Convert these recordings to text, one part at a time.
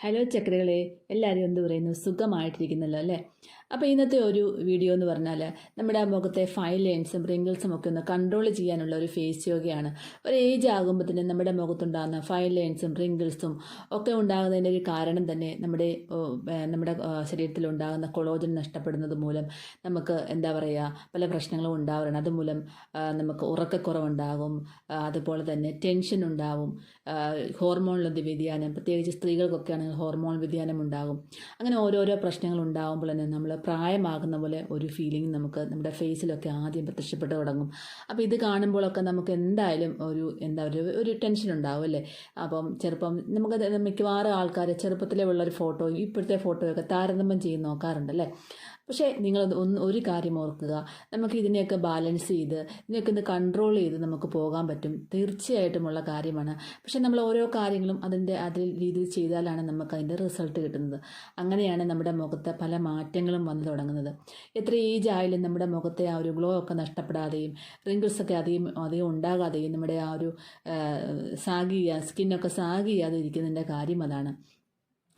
Hello ചക്രകളെ. എല്ലാവരും എന്ത് പറയുന്നു? സുഖമായിട്ടിരിക്കുന്നല്ലോ അല്ലേ? അപ്പോൾ ഇന്നത്തെ ഒരു വീഡിയോ എന്ന് പറഞ്ഞാൽ നമ്മുടെ മുഖത്തെ ഫൈൻ ലൈൻസും റിങ്കിൾസും ഒക്കെ ഒന്ന് കൺട്രോൾ ചെയ്യാനുള്ള ഒരു ഫേസ് യോഗയാണ് ഒരു ഏജ് ആകുമ്പോഴത്തേനും നമ്മുടെ മുഖത്തുണ്ടാകുന്ന ഫൈൻ ലൈൻസും റിങ്കിൾസും ഒക്കെ ഉണ്ടാകുന്നതിന്റെ ഒരു കാരണം തന്നെ നമ്മുടെ നമ്മുടെ ശരീരത്തിൽ ഉണ്ടാകുന്ന കൊളോജൻ നഷ്ടപ്പെടുന്നത് മൂലം നമുക്ക് എന്താ പറയുക പല പ്രശ്നങ്ങളും ഉണ്ടാവുകയാണ് അതുമൂലം നമുക്ക് ഉറക്കക്കുറവുണ്ടാകും. അതുപോലെ തന്നെ ടെൻഷൻ ഉണ്ടാവും. ഹോർമോണിലൊന്ന് വ്യതിയാനം പ്രത്യേകിച്ച് സ്ത്രീകൾക്കൊക്കെ ആണെങ്കിൽ ഹോർമോൺ വ്യതിയാനം ഉണ്ടാകും അങ്ങനെ ഓരോരോ പ്രശ്നങ്ങൾ ഉണ്ടാകുമ്പോൾ തന്നെ നമ്മൾ പ്രായമാകുന്ന പോലെ ഒരു ഫീലിംഗ് നമുക്ക് നമ്മുടെ ഫേസിലൊക്കെ ആദ്യം പ്രത്യക്ഷപ്പെട്ട് തുടങ്ങും. അപ്പോൾ ഇത് കാണുമ്പോഴൊക്കെ നമുക്ക് എന്തായാലും ഒരു എന്താ പറയുക ഒരു ടെൻഷൻ ഉണ്ടാവും അല്ലേ? അപ്പം ചെറുപ്പം നമുക്ക് മിക്കവാറും ആൾക്കാർ ചെറുപ്പത്തിലേ ഉള്ള ഒരു ഫോട്ടോയും ഇപ്പോഴത്തെ ഫോട്ടോയൊക്കെ താരതമ്യം ചെയ്ത് നോക്കാറുണ്ടല്ലേ പക്ഷേ നിങ്ങൾ ഒന്ന് ഒരു കാര്യം ഓർക്കുക. നമുക്ക് ഇതിനെയൊക്കെ ബാലൻസ് ചെയ്ത് ഇതിനെയൊക്കെ ഒന്ന് കൺട്രോൾ ചെയ്ത് നമുക്ക് പോകാൻ പറ്റും. തീർച്ചയായിട്ടുമുള്ള കാര്യമാണ്. പക്ഷേ നമ്മൾ ഓരോ കാര്യങ്ങളും അതിന്റെ അതിൽ രീതിയിൽ ചെയ്താലാണ് നമുക്ക് അതിന്റെ റിസൾട്ട് കിട്ടുന്നത്. അങ്ങനെയാണ് നമ്മുടെ മുഖത്തെ പല മാറ്റങ്ങളും വന്നു തുടങ്ങുന്നത്. എത്ര ഏജ് ആയാലും നമ്മുടെ മുഖത്തെ ആ ഒരു ഗ്ലോ ഒക്കെ നഷ്ടപ്പെടാതെയും റിങ്കിൾസ് ഒക്കെ അധികം അധികം ഉണ്ടാകാതെയും നമ്മുടെ ആ ഒരു സാഗ് ചെയ്യുക സ്കിന്നൊക്കെ സാഗ് ചെയ്യാതെ ഇരിക്കുന്നതിന്റെ കാര്യം അതാണ്.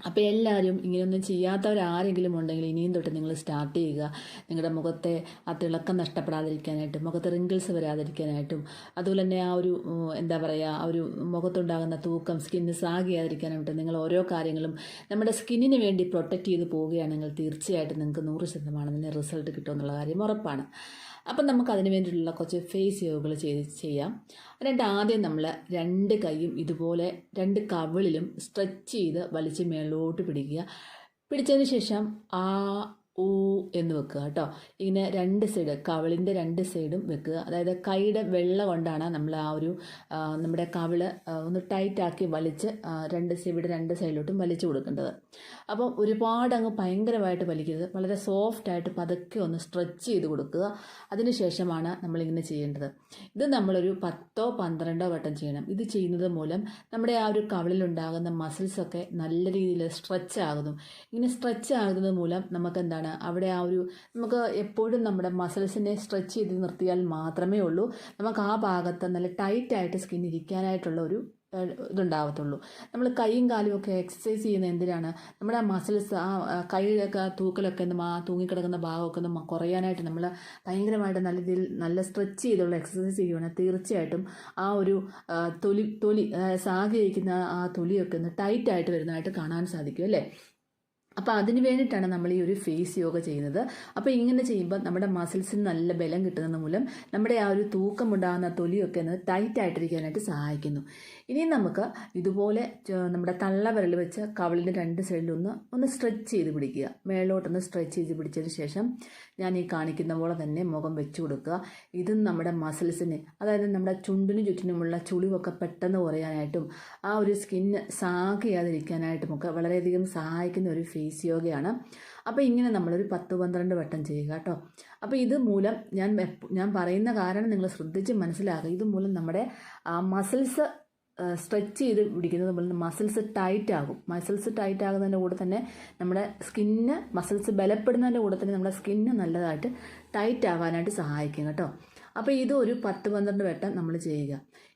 അപ്പോൾ എല്ലാവരും ഇങ്ങനെയൊന്നും ചെയ്യാത്തവരാരെങ്കിലും ഉണ്ടെങ്കിൽ ഇനിയും തൊട്ട് നിങ്ങൾ സ്റ്റാർട്ട് ചെയ്യുക. നിങ്ങളുടെ മുഖത്തെ ആ തിളക്കം നഷ്ടപ്പെടാതിരിക്കാനായിട്ടും മുഖത്ത് റിങ്കിൾസ് വരാതിരിക്കാനായിട്ടും അതുപോലെ തന്നെ ആ ഒരു എന്താ പറയുക ആ ഒരു മുഖത്തുണ്ടാകുന്ന തൂക്കം സ്കിന്ന് സാഗിയാതിരിക്കാനായിട്ട് നിങ്ങൾ ഓരോ കാര്യങ്ങളും നമ്മുടെ സ്കിന്നിന് വേണ്ടി പ്രൊട്ടക്റ്റ് ചെയ്ത് പോവുകയാണെങ്കിൽ തീർച്ചയായിട്ടും നിങ്ങൾക്ക് നൂറ് ശതമാനം തന്നെ റിസൾട്ട് കിട്ടുമെന്നുള്ള കാര്യം ഉറപ്പാണ്. അപ്പം നമുക്ക് അതിന് വേണ്ടിയിട്ടുള്ള കുറച്ച് ഫേസ് യോഗകൾ ചെയ്ത് ചെയ്യാം. എന്നിട്ട് ആദ്യം നമ്മൾ രണ്ട് കൈയും ഇതുപോലെ രണ്ട് കവിളിലും സ്ട്രെച്ച് ചെയ്ത് വലിച്ച് മേളോട്ട് പിടിക്കുക. പിടിച്ചതിന് ശേഷം ആ ഊ എന്ന് വെക്കുക കേട്ടോ. ഇങ്ങനെ രണ്ട് സൈഡ് കവിളിന്റെ രണ്ട് സൈഡും വെക്കുക. അതായത് കൈയുടെ വെള്ള കൊണ്ടാണ് നമ്മൾ ആ ഒരു നമ്മുടെ കവിൾ ഒന്ന് ടൈറ്റാക്കി വലിച്ച് രണ്ട് ഇവിടെ രണ്ട് സൈഡിലോട്ടും വലിച്ചു കൊടുക്കേണ്ടത്. അപ്പം ഒരുപാട് അങ്ങ് ഭയങ്കരമായിട്ട് വലിക്കരുത്. വളരെ സോഫ്റ്റായിട്ട് പതുക്കെ ഒന്ന് സ്ട്രെച്ച് ചെയ്ത് കൊടുക്കുക. അതിനുശേഷമാണ് നമ്മളിങ്ങനെ ചെയ്യേണ്ടത്. ഇത് നമ്മളൊരു പത്തോ പന്ത്രണ്ടോ വട്ടം ചെയ്യണം. ഇത് ചെയ്യുന്നത് മൂലം നമ്മുടെ ആ ഒരു കവിളിലുണ്ടാകുന്ന മസിൽസൊക്കെ നല്ല രീതിയിൽ സ്ട്രെച്ച് ആകുന്നു. ഇങ്ങനെ സ്ട്രെച്ച് ആകുന്നത് മൂലം നമുക്ക് എന്താണ് അവിടെ ആ ഒരു നമുക്ക് എപ്പോഴും നമ്മുടെ മസിൽസിനെ സ്ട്രെച്ച് ചെയ്ത് നിർത്തിയാൽ മാത്രമേ ഉള്ളൂ. നമുക്ക് ആ ഭാഗത്ത് നല്ല ടൈറ്റായിട്ട് സ്കിൻ ഇരിക്കാനായിട്ടുള്ള ഒരു ഇതുണ്ടാവത്തുള്ളൂ. നമ്മൾ കൈയും കാലും ഒക്കെ എക്സസൈസ് ചെയ്യുന്ന എന്തിനാണ്? നമ്മുടെ ആ മസിൽസ് ആ കൈയിലൊക്കെ തൂക്കലൊക്കെ ഒന്ന് ആ തൂങ്ങിക്കിടക്കുന്ന ഭാഗമൊക്കെ ഒന്ന് കുറയാനായിട്ട് നമ്മൾ ഭയങ്കരമായിട്ട് നല്ല രീതിയിൽ നല്ല സ്ട്രെച്ച് ചെയ്തുള്ള എക്സസൈസ് ചെയ്യുവാണെങ്കിൽ തീർച്ചയായിട്ടും ആ ഒരു തൊലി തൊലി സാഗിയിരിക്കുന്ന ആ തൊലിയൊക്കെ ഒന്ന് ടൈറ്റായിട്ട് വരുന്നതായിട്ട് കാണാൻ സാധിക്കും അല്ലേ? അപ്പോൾ അതിന് വേണ്ടിയിട്ടാണ് നമ്മൾ ഈ ഒരു ഫേസ് യോഗ ചെയ്യുന്നത്. അപ്പോൾ ഇങ്ങനെ ചെയ്യുമ്പോൾ നമ്മുടെ മസിൽസിന് നല്ല ബലം കിട്ടുന്നത് മൂലം നമ്മുടെ ആ ഒരു തൂക്കമുണ്ടാകുന്ന തൊലിയൊക്കെ ഒന്ന് ടൈറ്റ് ആയിട്ടിരിക്കാനായിട്ട് സഹായിക്കുന്നു. ഇനി നമുക്ക് ഇതുപോലെ നമ്മുടെ തള്ളവിരൽ വെച്ച് കവളിന്റെ രണ്ട് സൈഡിലൊന്ന് ഒന്ന് സ്ട്രെച്ച് ചെയ്ത് പിടിക്കുക. മേളോട്ടൊന്ന് സ്ട്രെച്ച് ചെയ്ത് പിടിച്ചതിന് ശേഷം ഞാൻ ഈ കാണിക്കുന്ന പോലെ തന്നെ മുഖം വെച്ച് കൊടുക്കുക. ഇതും നമ്മുടെ മസിൽസിന് അതായത് നമ്മുടെ ചുണ്ടിനു ചുറ്റിനുമുള്ള ചുളിവൊക്കെ പെട്ടെന്ന് കുറയാനായിട്ടും ആ ഒരു സ്കിന്ന് സാഗ് ചെയ്യാതിരിക്കാനായിട്ടും ഒക്കെ വളരെയധികം സഹായിക്കുന്ന ഒരു ഫേസ് യോഗയാണ് അപ്പോൾ ഇങ്ങനെ നമ്മളൊരു പത്ത് പന്ത്രണ്ട് വട്ടം ചെയ്യുക കേട്ടോ. അപ്പോൾ ഇത് മൂലം ഞാൻ ഞാൻ പറയുന്ന കാരണം നിങ്ങൾ ശ്രദ്ധിച്ച് മനസ്സിലാക്കുക. ഇത് മൂലം നമ്മുടെ മസിൽസ് സ്ട്രെച്ച് ചെയ്ത് പിടിക്കുന്നത് പോലെ മസിൽസ് ടൈറ്റ് ആകും. മസിൽസ് ടൈറ്റ് ആകുന്നതിന്റെ കൂടെ തന്നെ നമ്മുടെ സ്കിന്ന് മസിൽസ് ബലപ്പെടുന്നതിന്റെ കൂടെ തന്നെ നമ്മുടെ സ്കിന്ന് നല്ലതായിട്ട് ടൈറ്റ് ആവാനായിട്ട് സഹായിക്കും കേട്ടോ. അപ്പോൾ ഇത് ഒരു പത്ത് പന്ത്രണ്ട് വട്ടം നമ്മൾ ചെയ്യുക.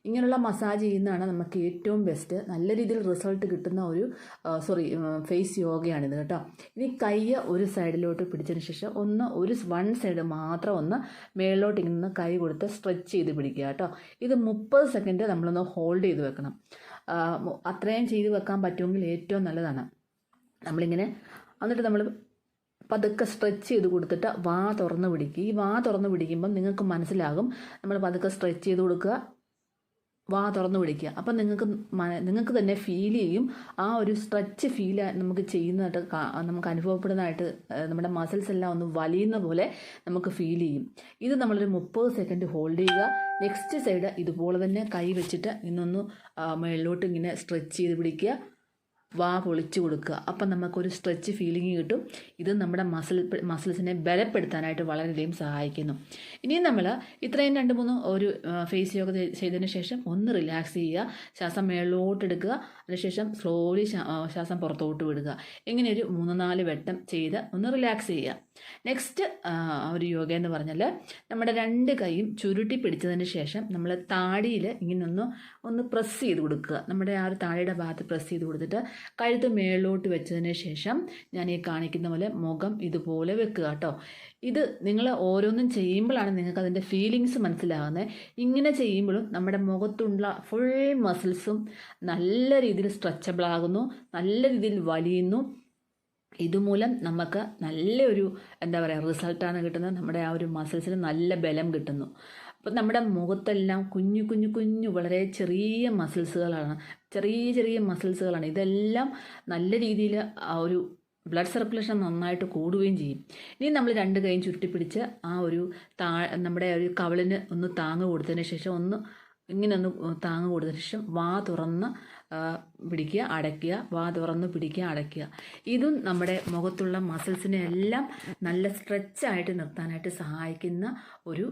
ഇങ്ങനെയുള്ള മസാജ് ചെയ്യുന്നതാണ് നമുക്ക് ഏറ്റവും ബെസ്റ്റ് നല്ല രീതിയിൽ റിസൾട്ട് കിട്ടുന്ന ഒരു സോറി ഫേസ് യോഗയാണിത് കേട്ടോ. ഇനി കൈ ഒരു സൈഡിലോട്ട് പിടിച്ചതിന് ശേഷം ഒന്ന് ഒരു വൺ സൈഡ് മാത്രം ഒന്ന് മേളിലോട്ട് ഇങ്ങനെ കൈ കൊടുത്ത് സ്ട്രെച്ച് ചെയ്ത് പിടിക്കുക കേട്ടോ. ഇത് മുപ്പത് സെക്കൻഡ് നമ്മളൊന്ന് ഹോൾഡ് ചെയ്ത് വെക്കണം. അത്രയും ചെയ്ത് വെക്കാൻ പറ്റുമെങ്കിൽ ഏറ്റവും നല്ലതാണ്. നമ്മളിങ്ങനെ എന്നിട്ട് നമ്മൾ പതുക്കെ സ്ട്രെച്ച് ചെയ്ത് കൊടുത്തിട്ട് വാ തുറന്ന് പിടിക്കുക ഈ വാ തുറന്ന് പിടിക്കുമ്പം നിങ്ങൾക്ക് മനസ്സിലാകും. നമ്മൾ പതുക്കെ സ്ട്രെച്ച് ചെയ്ത് കൊടുക്കുക. വാ തുറന്ന് പിടിക്കുക. അപ്പം നിങ്ങൾക്ക് നിങ്ങൾക്ക് തന്നെ ഫീൽ ചെയ്യും. ആ ഒരു സ്ട്രെച്ച് ഫീൽ നമുക്ക് ചെയ്യുന്നതായിട്ട് നമുക്ക് അനുഭവപ്പെടുന്നതായിട്ട് നമ്മുടെ മസിൽസ് എല്ലാം ഒന്ന് വലിയുന്ന പോലെ നമുക്ക് ഫീൽ ചെയ്യും. ഇത് നമ്മളൊരു മുപ്പത് സെക്കൻഡ് ഹോൾഡ് ചെയ്യുക. നെക്സ്റ്റ് സൈഡ് ഇതുപോലെ തന്നെ കൈ വെച്ചിട്ട് ഇന്നൊന്ന് മേളിലോട്ട് ഇങ്ങനെ സ്ട്രെച്ച് ചെയ്ത് പിടിക്കുക. വാ പൊളിച്ചു കൊടുക്കുക. അപ്പം നമുക്കൊരു സ്ട്രെച്ച് ഫീലിംഗ് കിട്ടും. ഇത് നമ്മുടെ മസിൽ മസിൽസിനെ ബലപ്പെടുത്താനായിട്ട് വളരെയധികം സഹായിക്കുന്നു. ഇനിയും നമ്മൾ ഇത്രയും രണ്ട് മൂന്ന് ഒരു ഫേസ് യോഗ ചെയ്- ചെയ്തതിന് ശേഷം ഒന്ന് റിലാക്സ് ചെയ്യുക. ശ്വാസം മേളിലോട്ട് എടുക്കുക. അതിനുശേഷം സ്ലോലി ശ്വാസം പുറത്തോട്ട് വിടുക. ഇങ്ങനെ ഒരു മൂന്ന് നാല് വട്ടം ചെയ്ത് ഒന്ന് റിലാക്സ് ചെയ്യുക. നെക്സ്റ്റ് ഒരു യോഗ എന്ന് പറഞ്ഞാൽ നമ്മുടെ രണ്ട് കൈയും ചുരുട്ടി പിടിച്ചതിന് ശേഷം നമ്മൾ താടിയിൽ ഇങ്ങനെ ഒന്ന് ഒന്ന് പ്രസ് ചെയ്ത് കൊടുക്കുക. നമ്മുടെ ആ ഒരു താടിയുടെ ഭാഗത്ത് പ്രസ് ചെയ്ത് കൊടുത്തിട്ട് കഴുത്ത് മേളിലോട്ട് വെച്ചതിന് ശേഷം ഞാൻ ഈ കാണിക്കുന്ന പോലെ മുഖം ഇതുപോലെ വെക്കുക കേട്ടോ. ഇത് നിങ്ങൾ ഓരോന്നും ചെയ്യുമ്പോഴാണ് നിങ്ങൾക്ക് അതിന്റെ ഫീലിങ്സ് മനസ്സിലാകുന്നത്. ഇങ്ങനെ ചെയ്യുമ്പോഴും നമ്മുടെ മുഖത്തുള്ള ഫുൾ മസിൽസും നല്ല രീതിയിൽ സ്ട്രെച്ചബിൾ ആകുന്നു നല്ല രീതിയിൽ വലിയുന്നു. ഇതുമൂലം നമുക്ക് നല്ലൊരു എന്താ പറയുക റിസൾട്ടാണ് കിട്ടുന്നത്. നമ്മുടെ ആ ഒരു മസിൽസിന് നല്ല ബലം കിട്ടുന്നു. അപ്പം നമ്മുടെ മുഖത്തെല്ലാം കുഞ്ഞു കുഞ്ഞു കുഞ്ഞു വളരെ ചെറിയ മസിൽസുകളാണ് ചെറിയ ചെറിയ മസിൽസുകളാണ് ഇതെല്ലാം നല്ല രീതിയിൽ ആ ഒരു ബ്ലഡ് സർക്കുലേഷൻ നന്നായിട്ട് കൂടുകയും ചെയ്യും. ഇനി നമ്മൾ രണ്ട് കൈയും ചുരുട്ടിപ്പിടിച്ച് ആ ഒരു താ നമ്മുടെ ഒരു കവളിന് ഒന്ന് താങ്ങ് കൊടുത്തതിന് ശേഷം ഒന്ന് ഇങ്ങനെ ഒന്ന് താങ്ങ് കൊടുത്തതിന് ശേഷം വാ തുറന്ന് പിടിക്കുക അടയ്ക്കുക വാ തുറന്ന് പിടിക്കുക അടയ്ക്കുക. ഇതും നമ്മുടെ മുഖത്തുള്ള മസിൽസിനെ എല്ലാം നല്ല സ്ട്രെച്ചായിട്ട് നിർത്താനായിട്ട് സഹായിക്കുന്ന ഒരു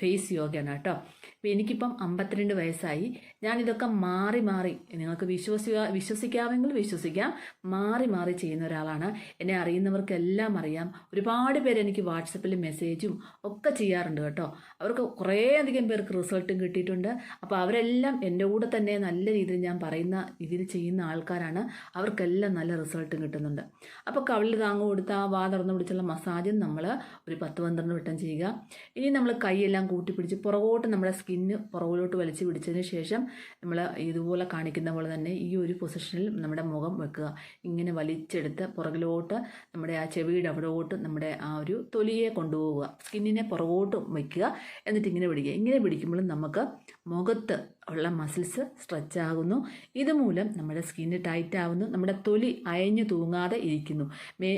ഫേസ് യോഗയാണ് കേട്ടോ. ഇപ്പം എനിക്കിപ്പം അമ്പത്തിരണ്ട് വയസ്സായി. ഞാനിതൊക്കെ മാറി മാറി നിങ്ങൾക്ക് വിശ്വസിക്കുക വിശ്വസിക്കാമെങ്കിൽ വിശ്വസിക്കാം. മാറി മാറി ചെയ്യുന്ന ഒരാളാണ്. എന്നെ അറിയുന്നവർക്കെല്ലാം അറിയാം. ഒരുപാട് പേര് എനിക്ക് വാട്സപ്പിൽ മെസ്സേജും ഒക്കെ ചെയ്യാറുണ്ട് കേട്ടോ. അവർക്ക് കുറേ അധികം പേർക്ക് റിസൾട്ടും കിട്ടിയിട്ടുണ്ട്. അപ്പോൾ അവരെല്ലാം എന്റെ കൂടെ തന്നെ നല്ല രീതിയിൽ ഞാൻ പറയുന്ന ഇതിൽ ചെയ്യുന്ന ആൾക്കാരാണ്. അവർക്കെല്ലാം നല്ല റിസൾട്ടും കിട്ടുന്നുണ്ട്. അപ്പോൾ കവിളിൽ താങ്ങ് കൊടുത്ത ആ വാ തുറന്ന് പിടിച്ചുള്ള മസാജും നമ്മൾ ഒരു പത്ത് പന്ത്രണ്ട് വട്ടം ചെയ്യുക. ഇനി നമ്മൾ കൈയെല്ലാം കൂട്ടിപ്പിടിച്ച് പുറകോട്ട് നമ്മുടെ സ്കിന്ന് പുറകോട്ട് വലിച്ചു പിടിച്ചതിന് ശേഷം നമ്മൾ ഇതുപോലെ കാണിക്കുന്ന പോലെ തന്നെ ഈ ഒരു പൊസിഷനിൽ നമ്മുടെ മുഖം വെക്കുക. ഇങ്ങനെ വലിച്ചെടുത്ത് പുറകിലോട്ട് നമ്മുടെ ആ ചെവിയുടെ അവിടോട്ട് നമ്മുടെ ആ ഒരു തൊലിയെ കൊണ്ടുപോവുക. സ്കിന്നിനെ പുറകോട്ട് വയ്ക്കുക. എന്നിട്ട് ഇങ്ങനെ പിടിക്കുക. ഇങ്ങനെ പിടിക്കുമ്പോഴും നമുക്ക് മുഖത്ത് ഉള്ള മസിൽസ് സ്ട്രെച്ച് ആകുന്നു. ഇതുമൂലം നമ്മുടെ സ്കിന്ന് ടൈറ്റ് ആവുന്നു. നമ്മുടെ തൊലി അയഞ്ഞു തൂങ്ങാതെ ഇരിക്കുന്നു.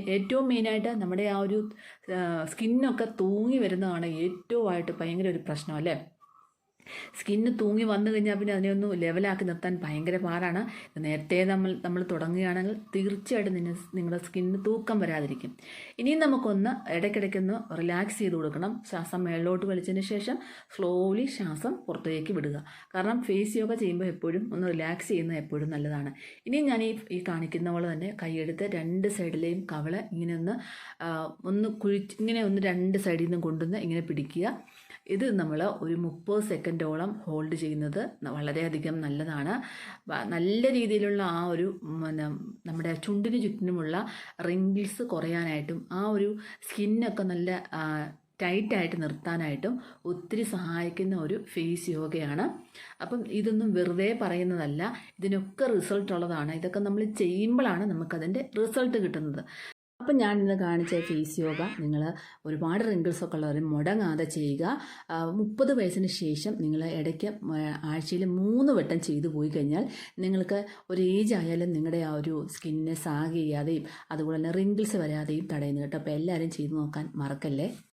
ഏറ്റവും മെയിനായിട്ട് നമ്മുടെ ആ ഒരു സ്കിന്നൊക്കെ തൂങ്ങി വരുന്നതാണ് ഏറ്റവും ആയിട്ട് ഭയങ്കര ഒരു പ്രശ്നം അല്ലേ? സ്കിന്ന് തൂങ്ങി വന്നു കഴിഞ്ഞാൽ പിന്നെ അതിനെ ഒന്ന് ലെവലാക്കി നിർത്താൻ ഭയങ്കര പാടാണ്. നേരത്തെ നമ്മൾ നമ്മൾ തുടങ്ങുകയാണെങ്കിൽ തീർച്ചയായിട്ടും നിന്നെ നിങ്ങളുടെ സ്കിന്നിന് തൂക്കം വരാതിരിക്കും. ഇനിയും നമുക്കൊന്ന് ഇടയ്ക്കിടയ്ക്കൊന്ന് റിലാക്സ് ചെയ്ത് കൊടുക്കണം. ശ്വാസം മേളിലോട്ട് വലിച്ചതിന് ശേഷം സ്ലോലി ശ്വാസം പുറത്തേക്ക് വിടുക. കാരണം ഫേസ് യോഗ ചെയ്യുമ്പോൾ എപ്പോഴും ഒന്ന് റിലാക്സ് ചെയ്യുന്നത് എപ്പോഴും നല്ലതാണ്. ഇനിയും ഞാൻ ഈ ഈ കാണിക്കുന്ന പോലെ തന്നെ കൈയെടുത്ത് രണ്ട് സൈഡിലെയും കവള ഇങ്ങനെ ഒന്ന് ഒന്ന് കുഴിച്ച് ഇങ്ങനെ ഒന്ന് രണ്ട് സൈഡിൽ നിന്നും കൊണ്ടുവന്ന് ഇങ്ങനെ പിടിക്കുക. ഇത് നമ്മൾ ഒരു മുപ്പത് സെക്കൻഡോളം ഹോൾഡ് ചെയ്യുന്നത് വളരെയധികം നല്ലതാണ്. നല്ല രീതിയിലുള്ള ആ ഒരു പിന്നെ നമ്മുടെ ചുണ്ടിന് ചുറ്റിനുമുള്ള റിങ്കിൾസ് കുറയാനായിട്ടും ആ ഒരു സ്കിന്നൊക്കെ നല്ല ടൈറ്റായിട്ട് നിർത്താനായിട്ടും ഒത്തിരി സഹായിക്കുന്ന ഒരു ഫേസ് യോഗയാണ്. അപ്പം ഇതൊന്നും വെറുതെ പറയുന്നതല്ല ഇതിനൊക്കെ റിസൾട്ട് ഉള്ളതാണ്. ഇതൊക്കെ നമ്മൾ ചെയ്യുമ്പോഴാണ് നമുക്കതിന്റെ റിസൾട്ട് കിട്ടുന്നത്. അപ്പം ഞാൻ ഇന്ന് കാണിച്ച ഫേസ് യോഗ നിങ്ങൾ ഒരുപാട് റിങ്കിൾസ് ഒക്കെ ഉള്ളവർ മുടങ്ങാതെ ചെയ്യുക. മുപ്പത് വയസ്സിന് ശേഷം നിങ്ങൾ ഇടയ്ക്ക് ആഴ്ചയിൽ മൂന്ന് വട്ടം ചെയ്തു പോയി കഴിഞ്ഞാൽ നിങ്ങൾക്ക് ഒരു ഏജ് ആയാലും നിങ്ങളുടെ ആ ഒരു സ്കിന്നെ സാഗ് ചെയ്യാതെയും അതുപോലെ തന്നെ റിങ്കിൾസ് വരാതെയും തടയുന്നു കേട്ടോ. അപ്പോൾ എല്ലാവരും ചെയ്തു നോക്കാൻ മറക്കല്ലേ?